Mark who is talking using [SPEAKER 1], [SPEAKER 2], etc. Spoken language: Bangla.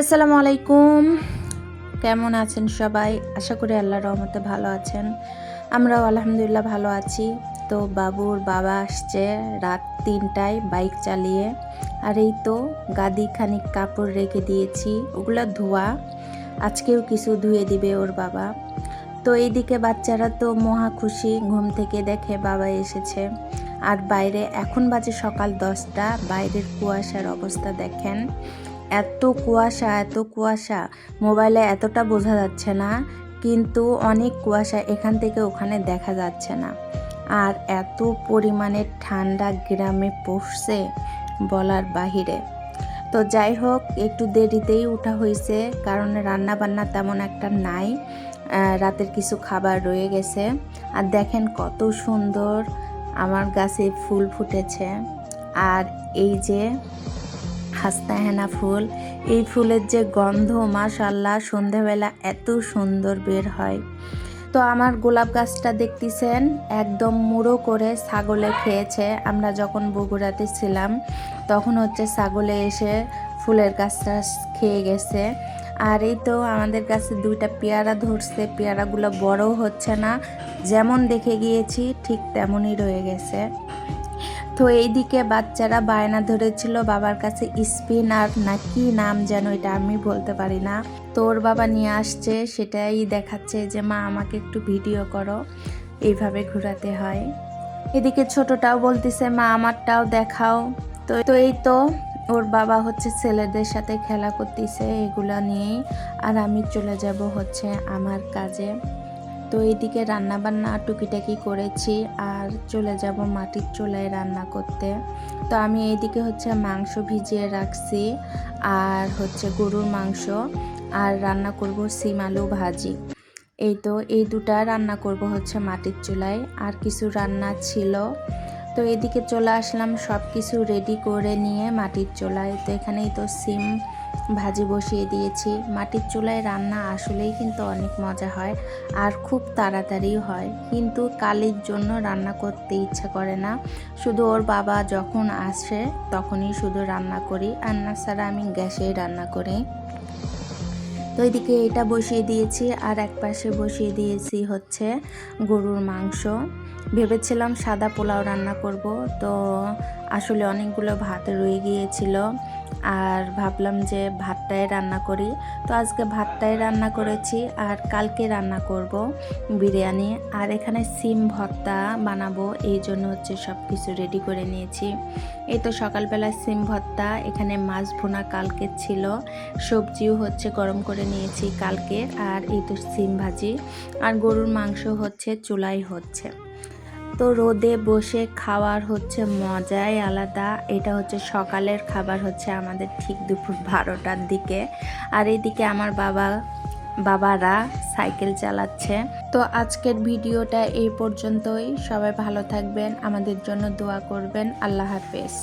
[SPEAKER 1] আসসালামু আলাইকুম। কেমন আছেন সবাই? আশা করি আল্লাহর রহমতে ভালো আছেন। আমরাও আলহামদুলিল্লাহ ভালো আছি। তো বাবুর বাবা আসছে রাত তিনটায় বাইক চালিয়ে। আর এই তো গাদি খানিক কাপড় রেখে দিয়েছি, ওগুলো ধোয়া। আজকেও কিছু ধুয়ে দিবে ওর বাবা। তো এইদিকে বাচ্চারা তো মহা খুশি, ঘুম থেকে দেখে বাবা এসেছে। আর বাইরে এখন বাজে সকাল দশটা, বাইরের কুয়াশার অবস্থা দেখেন। এত কুয়াশা এত কুয়াশা। মোবাইলে এতটা বোঝা যাচ্ছে না, কিন্তু অনেক কুয়াশা এখান থেকে ওখানে দেখা যাচ্ছে না। আর এত পরিমাণে ঠান্ডা গ্রামে পড়ছে বলার বাহিরে। তো যাই হোক, একটু দেরিতেই উঠা হয়েছে, কারণ রান্না বান্না তেমন একটা নাই। রাতের কিছু খাবার রয়ে গেছে। আর দেখেন কত সুন্দর আমার গাছে ফুল ফুটেছে। আর এই যে হাস্তাহেনা ফুল। এই ফুলের যে গন্ধ মাশাল্লাহ সন্ধেবেলা এত সুন্দর বের হয়। তো আমার গোলাপ গাছটা দেখতেছেন, একদম মুড়ো করে ছাগলে খেয়েছে। আমরা যখন বগুড়াতে ছিলাম, তখন হচ্ছে ছাগলে এসে ফুলের গাছটা খেয়ে গেছে। আর এই তো আমাদের কাছে দুইটা পেয়ারা ধরছে, পেয়ারাগুলো বড় হচ্ছে না। যেমন দেখে গিয়েছি, ঠিক তেমনই রয়ে গেছে। তো এইদিকে বাচ্চারা বায়না ধরেছিল, বাবার কাছে স্পিন আর না কি নাম যেন এটা আমি বলতে পারি না। তো ওর বাবা নিয়ে আসছে, সেটাই দেখাচ্ছে যে, মা, আমাকে একটু ভিডিও করো। এইভাবে ঘোরাতে হয়। এদিকে ছোটটাও বলতেছে, মা, আমারটাও দেখাও। তো তো এই তো ওর বাবা হচ্ছে ছেলেদের সাথে খেলা করতেছে এগুলা নিয়েই। আর আমি চলে যাব হচ্ছে আমার কাজে। তো এইদিকে রান্না বান্না টুকিটাকি করেছি আর চলে যাব মাটির চুলায় রান্না করতে। তো আমি এইদিকে হচ্ছে মাংস ভিজিয়ে রাখছি আর হচ্ছে গরুর মাংস আর রান্না করব সিম আলু ভাজি। এই তো এই দুটা রান্না করব হচ্ছে মাটির চুলায় আর কিছু রান্না ছিল। তো এদিকে চলে আসলাম সব কিছু রেডি করে নিয়ে মাটির চুলায়। তো এখানেই তো সিম ভাজি বসিয়ে দিয়েছি। মাটির চুলায় রান্না আসলেই কিন্তু অনেক মজা হয় আর খুব তাড়াতাড়ি হয়। কিন্তু কালির জন্য রান্না করতে ইচ্ছা করে না। শুধু ওর বাবা যখন আসে তখনই শুধু রান্না করি। আর না ছাড়া আমি গ্যাসেই রান্না করি। তো এদিকে এটা বসিয়ে দিয়েছি আর এক পাশে বসিয়ে দিয়েছি হচ্ছে গরুর মাংস। ভেবেছিলাম সাদা পোলাও রান্না করব। তো আসলে অনেকগুলো ভাত রয়ে গিয়েছিল। আর ভাবলাম যে ভাতটাই রান্না করি। তো আজকে ভাতটাই রান্না করেছি আর কালকে রান্না করব বিরিয়ানি। আর এখানে সিম ভর্তা বানাবো, এই জন্য হচ্ছে সব কিছু রেডি করে নিয়েছি। এই তো সকালবেলা সিম ভর্তা, এখানে মাছ ভোনা কালকে ছিল। সবজিও হচ্ছে গরম করে নিয়েছি কালকে, আর এই তো সিম ভাজি। আর গরুর মাংস হচ্ছে, চুলাই হচ্ছে। তো রোদে বসে খাওয়ার হচ্ছে মজাই আলাদা। এটা হচ্ছে সকালের খাবার হচ্ছে আমাদের ঠিক দুপুর বারোটার দিকে। আর এদিকে আমার বাবা, বাবারা সাইকেল চালাচ্ছে। তো আজকের ভিডিওটা এই পর্যন্তই। সবাই ভালো থাকবেন, আমাদের জন্য দোয়া করবেন। আল্লাহ হাফেজ।